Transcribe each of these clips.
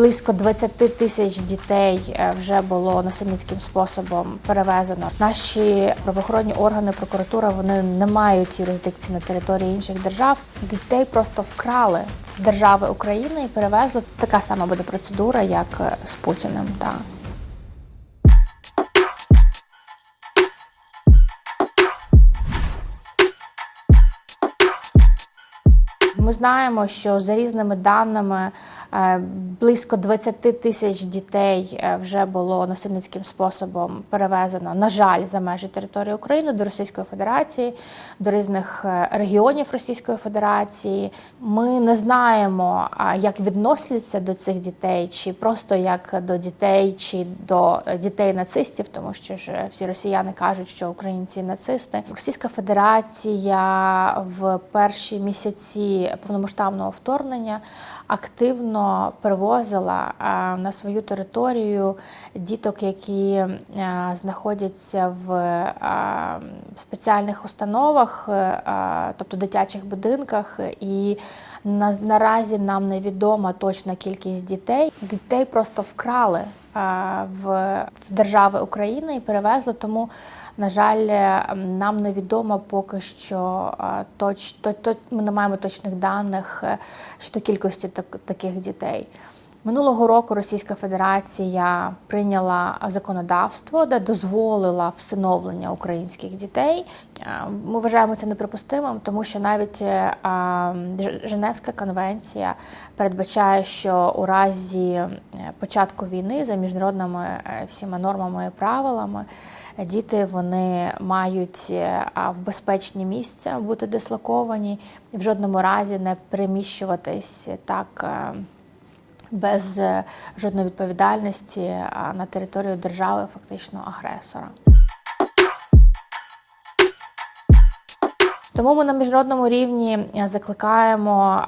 Близько 20 тисяч дітей е, вже було насильницьким способом перевезено. Наші правоохоронні органи, прокуратура вони не мають юрисдикції на території інших держав. Дітей просто вкрали в держави України і перевезли. Така сама буде процедура, як е, з Путіним. Так. Ми знаємо, що за різними даними близько 20 тисяч дітей е, вже було насильницьким способом перевезено, на жаль, за межі території України до Російської Федерації, до різних е, регіонів Російської Федерації. Ми не знаємо, як відносяться до цих дітей, чи просто як до дітей, чи до е, дітей нацистів, тому що ж е, всі росіяни кажуть, що українці нацисти. Російська Федерація в перші місяці повномасштабного вторгнення активно перевозила е, на свою територію діток, які е, знаходяться в спеціальних установах, е, тобто дитячих будинках, і на, наразі нам невідома точна кількість дітей. Дітей просто вкрали в, в держави України і перевезли. Тому, на жаль, е, нам невідомо поки що е, точ, то, то, ми не маємо точних даних е, щодо кількості так, таких дітей. Минулого року Російська Федерація прийняла законодавство, де дозволила всиновлення українських дітей. Е, Ми вважаємо це неприпустимим, тому що навіть е, Женевська конвенція передбачає, що у разі е, початку війни за міжнародними всіма нормами і правилами діти вони мають в безпечні місця бути дислоковані і в жодному разі не переміщуватись так. Без е, жодної відповідальності на територію держави, фактично агресора. Тому ми на міжнародному рівні е, закликаємо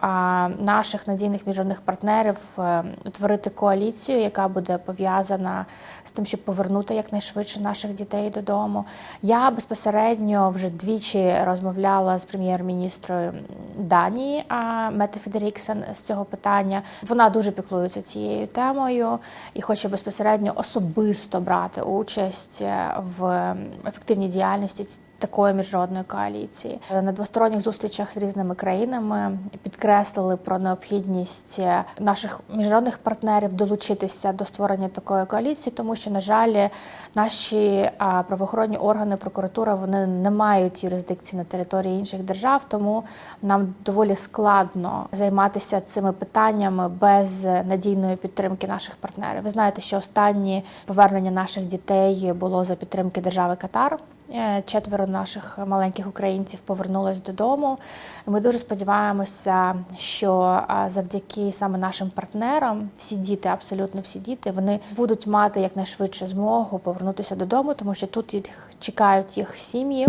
наших надійних міжнародних партнерів е, утворити коаліцію, яка буде пов'язана з тим, щоб повернути якнайшвидше наших дітей додому. Я безпосередньо вже двічі розмовляла з прем'єр-міністрою Данії Мете Федеріксен з цього питання. Вона дуже піклується цією темою і хоче безпосередньо особисто брати участь е, в ефективній діяльності такої міжнародної коаліції на двосторонніх зустрічах з різними країнами підкреслили про необхідність наших міжнародних партнерів долучитися до створення такої коаліції, тому що на жаль, наші правоохоронні органи, прокуратура вони не мають юрисдикції на території інших держав, тому нам доволі складно займатися цими питаннями без надійної підтримки наших партнерів. Ви знаєте, що останні повернення наших дітей було за підтримки держави Катар. Е, Четверо наших маленьких українців повернулись додому. Ми дуже сподіваємося, що завдяки саме нашим партнерам, всі діти, абсолютно всі діти, вони будуть мати якнайшвидше змогу повернутися додому, тому що тут їх чекають їх сім'ї.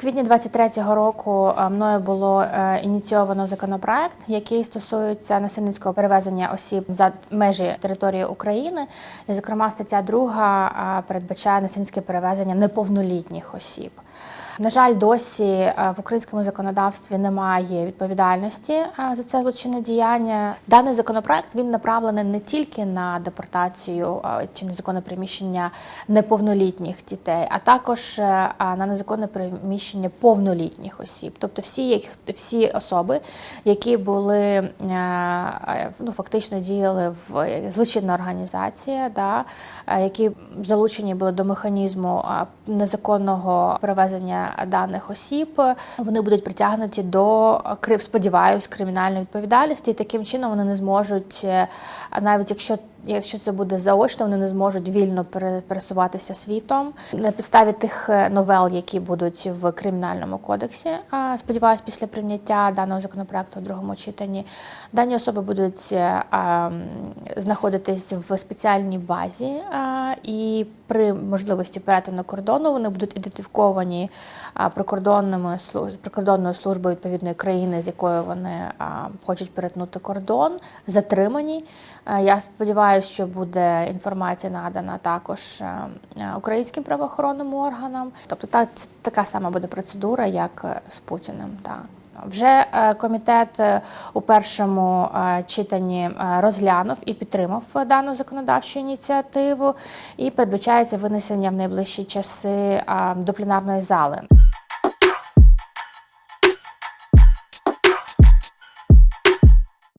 Квітні 23-го року е, мною було е, ініційовано законопроект, який стосується насильницького перевезення осіб за межі території України. І, зокрема, стаття 2 е, передбачає насильницьке перевезення неповнолітніх осіб. На жаль, досі е, в українському законодавстві немає відповідальності е, за це злочинне діяння. Даний законопроект він направлений не тільки на депортацію е, чи незаконне приміщення неповнолітніх дітей, а також на незаконне приміщення повнолітніх осіб, тобто всі, їх- всі особи, які були ну, фактично діяли в злочинна організація, да, які залучені були до механізму незаконного перевезення даних осіб, вони будуть притягнуті до сподіваюсь, кримінальної відповідальності, і таким чином вони не зможуть, е, навіть якщо Якщо це буде заочно, вони не зможуть вільно пересуватися світом на підставі тих е, новел, які будуть в кримінальному кодексі. Сподіваюсь, після прийняття даного законопроекту у другому читанні дані особи будуть е, знаходитись в спеціальній базі, і при можливості перетину кордону вони будуть ідентифіковані прикордонними прикордонною службою відповідної країни, з якою вони хочуть перетнути кордон, затримані. Я сподіваюся, що буде інформація надана також е, е, українським правоохоронним органам. Тобто, та така сама буде процедура, як е, з Путіним. Так. Вже комітет у першому читанні розглянув і підтримав дану законодавчу ініціативу, і передбачається винесення в найближчі часи до пленарної зали.